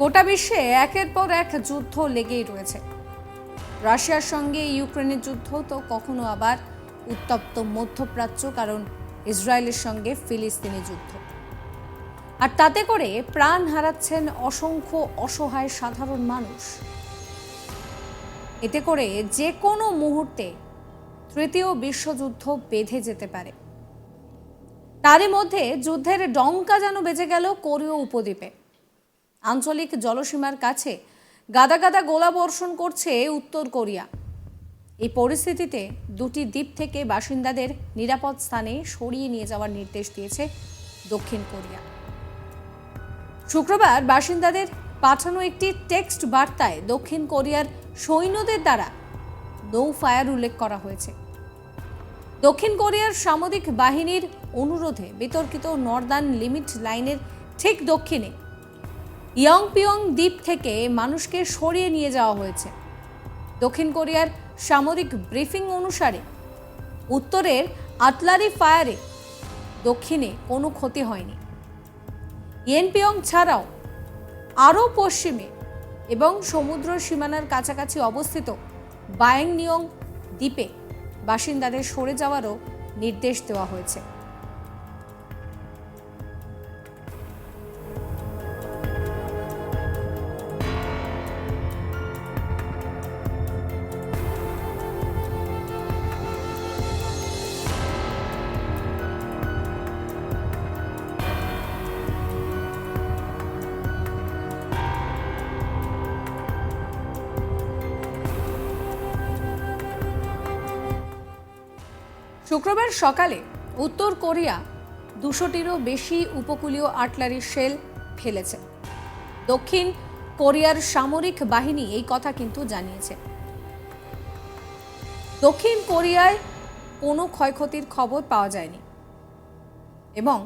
গোটা বিশ্বে একের পর এক যুদ্ধ লেগেই রয়েছে। রাশিয়ার সঙ্গে ইউক্রেনের যুদ্ধ তো কখনো আবার উত্তপ্ত মধ্যপ্রাচ্য, কারণ ইসরায়েলের সঙ্গে ফিলিস্তিনি যুদ্ধ। আর তাতে করে প্রাণ হারাচ্ছেন অসংখ্য অসহায় সাধারণ মানুষ। এতে করে যে কোনো মুহূর্তে তৃতীয় বিশ্বযুদ্ধ বেঁধে যেতে পারে। তারই মধ্যে যুদ্ধের ডঙ্কা যেন বেজে গেল কোরীয় উপদ্বীপে। আঞ্চলিক জলসীমার কাছে গাদা গাদা গোলা বর্ষণ করছে উত্তর কোরিয়া। এই পরিস্থিতিতে দুটি দ্বীপ থেকে বাসিন্দাদের নিরাপদ স্থানে সরিয়ে নিয়ে যাওয়ার নির্দেশ দিয়েছে দক্ষিণ কোরিয়া। শুক্রবার বাসিন্দাদের পাঠানো একটি টেক্সট বার্তায় দক্ষিণ কোরিয়ার সৈন্যদের দ্বারা নৌ ফায়ার উল্লেখ করা হয়েছে। দক্ষিণ কোরিয়ার সামরিক বাহিনীর অনুরোধে বিতর্কিত নর্দার্ন লিমিট লাইনের ঠিক দক্ষিণে ইয়ংপিয়ং দ্বীপ থেকে মানুষকে সরিয়ে নিয়ে যাওয়া হয়েছে। দক্ষিণ কোরিয়ার সামরিক ব্রিফিং অনুসারে, উত্তরের আতলারি ফায়ারে দক্ষিণে কোনো ক্ষতি হয়নি। ইয়েনপিয়ং ছাড়াও আরও পশ্চিমে এবং সমুদ্র সীমানার কাছাকাছি অবস্থিত বায়াংনিয়ং দ্বীপে বাসিন্দাদের সরে যাওয়ারও নির্দেশ দেওয়া হয়েছে। শুক্রবার সকালে উত্তর কোরিয়া দুশোটিরও বেশি উপকূলীয় আর্টলারি শেল ফেলেছে। দক্ষিণ কোরিয়ার সামরিক বাহিনী এই কথা কিন্তু জানিয়েছে। দক্ষিণ কোরিয়ায় কোনো ক্ষয়ক্ষতির খবর পাওয়া যায়নি এবং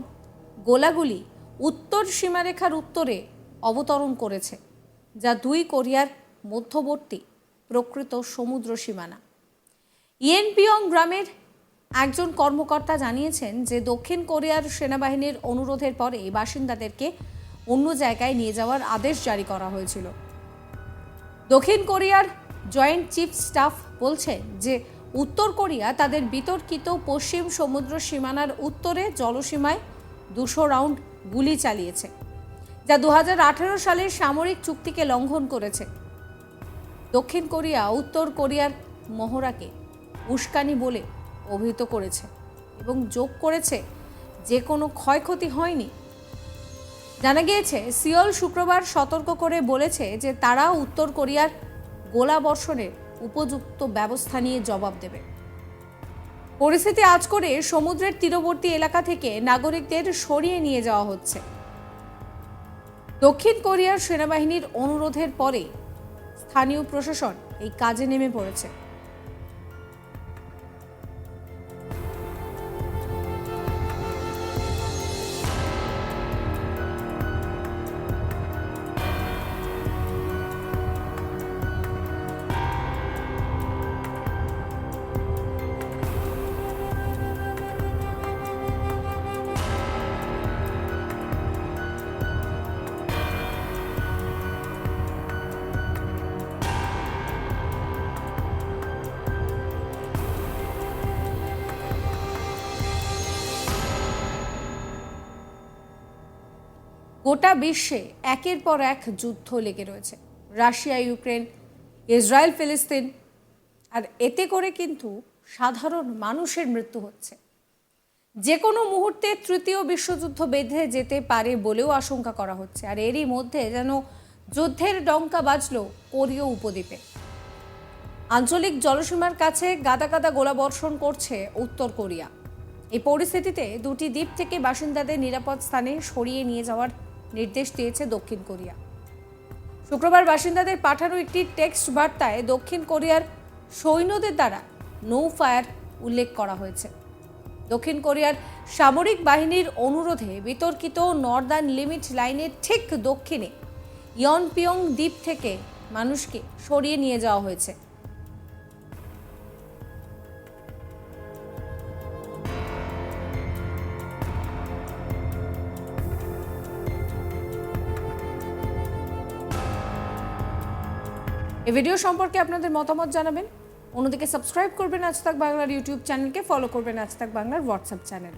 গোলাগুলি উত্তর সীমারেখার উত্তরে অবতরণ করেছে, যা দুই কোরিয়ার মধ্যবর্তী প্রকৃত সমুদ্র সীমানা। ইয়েনপিয়ং গ্রামের একজন কর্মকর্তা জানিয়েছেন যে দক্ষিণ কোরিয়ার সেনাবাহিনীর অনুরোধের পরে বাসিন্দাদেরকে অন্য জায়গায় নিয়ে যাওয়ার আদেশ জারি করা হয়েছিল। দক্ষিণ কোরিয়ার জয়েন্ট চিফ স্টাফ বলছে যে উত্তর কোরিয়া তাদের বিতর্কিত পশ্চিম সমুদ্র সীমানার উত্তরে জলসীমায় দুশো রাউন্ড গুলি চালিয়েছে, যা দু হাজার আঠেরো সালের সামরিক চুক্তিকে লঙ্ঘন করেছে। দক্ষিণ কোরিয়া উত্তর কোরিয়ার মহড়াকে উস্কানি বলে অভিহিত করেছে এবং যোগ করেছে, যে কোনো ক্ষয়ক্ষতি হয়নি। জানা গিয়েছে, সিওল শুক্রবার সতর্ক করে বলেছে যে তারা উত্তর কোরিয়ার গোলা বর্ষণের উপযুক্ত ব্যবস্থা নিয়ে জবাব দেবে। পরিস্থিতি আজ করে সমুদ্রের তীরবর্তী এলাকা থেকে নাগরিকদের সরিয়ে নিয়ে যাওয়া হচ্ছে। দক্ষিণ কোরিয়ার সেনাবাহিনীর অনুরোধের পরে স্থানীয় প্রশাসন এই কাজে নেমে পড়েছে। গোটা বিশ্বে একের পর এক যুদ্ধ লেগে রয়েছে। রাশিয়া, ইউক্রেন, ইসরায়েল, ফিলিস্তিন। আর এতে করে কিন্তু সাধারণ মানুষের মৃত্যু হচ্ছে। যে কোনো মুহূর্তে তৃতীয় বিশ্বযুদ্ধ বেঁধে যেতে পারে বলেও আশঙ্কা করা হচ্ছে। আর এরই মধ্যে যেন যুদ্ধের ডঙ্কা বাজল কোরীয় উপদ্বীপে। আঞ্চলিক জলসীমার কাছে গাদা গাদা গোলাবর্ষণ করছে উত্তর কোরিয়া। এই পরিস্থিতিতে দুটি দ্বীপ থেকে বাসিন্দাদের নিরাপদ স্থানে সরিয়ে নিয়ে যাওয়ার নির্দেশ দিয়েছে দক্ষিণ কোরিয়া। শুক্রবার বাসিন্দাদের পাঠানো একটি টেক্সট বার্তায় দক্ষিণ কোরিয়ার সৈন্যদের দ্বারা নৌ ফায়ার উল্লেখ করা হয়েছে। দক্ষিণ কোরিয়ার সামরিক বাহিনীর অনুরোধে বিতর্কিত নর্দার্ন লিমিট লাইনের ঠিক দক্ষিণে ইয়নপিয়ং দ্বীপ থেকে মানুষকে সরিয়ে নিয়ে যাওয়া হয়েছে। এই ভিডিও সম্পর্কে আপনাদের মতামত জানাবেন। অন্যদিকে সাবস্ক্রাইব করবেন আজ তাক বাংলার ইউটিউব চ্যানেলকে, ফলো করবেন আজ তাক বাংলার হোয়াটসঅ্যাপ চ্যানেল